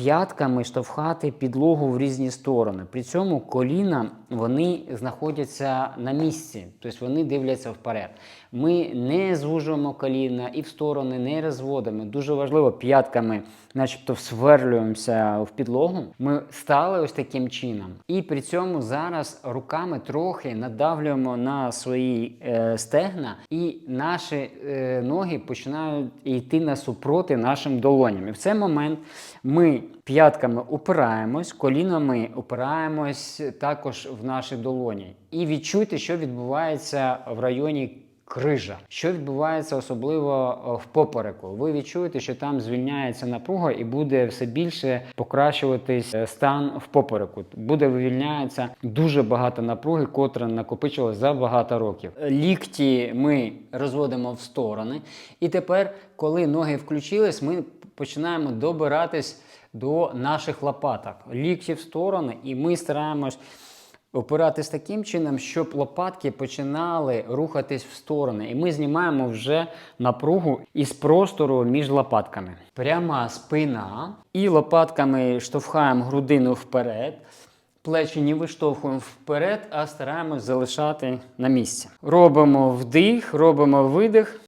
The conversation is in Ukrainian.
п'ятками штовхати підлогу в різні сторони. При цьому коліна вони знаходяться на місці, тобто вони дивляться вперед. Ми не звужуємо коліна і в сторони, не розводимо. Дуже важливо п'ятками, начебто, всверлюємося в підлогу. Ми стали ось таким чином. І при цьому зараз руками трохи надавлюємо на свої е, стегна, і наші е, ноги починають йти насупроти нашим долоням. І в цей момент ми п'ятками упираємось, колінами упираємось також в наші долоні. І відчуйте, що відбувається в районі крижа. Що відбувається особливо е, в попереку? Ви відчуєте, що там звільняється напруга і буде все більше покращуватись е, стан в попереку. Буде вивільняється дуже багато напруги, котра накопичилась за багато років. Лікті ми розводимо в сторони, і тепер, коли ноги включились, ми починаємо добиратись до наших лопаток. Лікті в сторони, і ми стараємось опиратись таким чином, щоб лопатки починали рухатись в сторони. І ми знімаємо вже напругу із простору між лопатками. Пряма спина. І лопатками штовхаємо грудину вперед. Плечі не виштовхуємо вперед, а стараємось залишати на місці. Робимо вдих, робимо видих.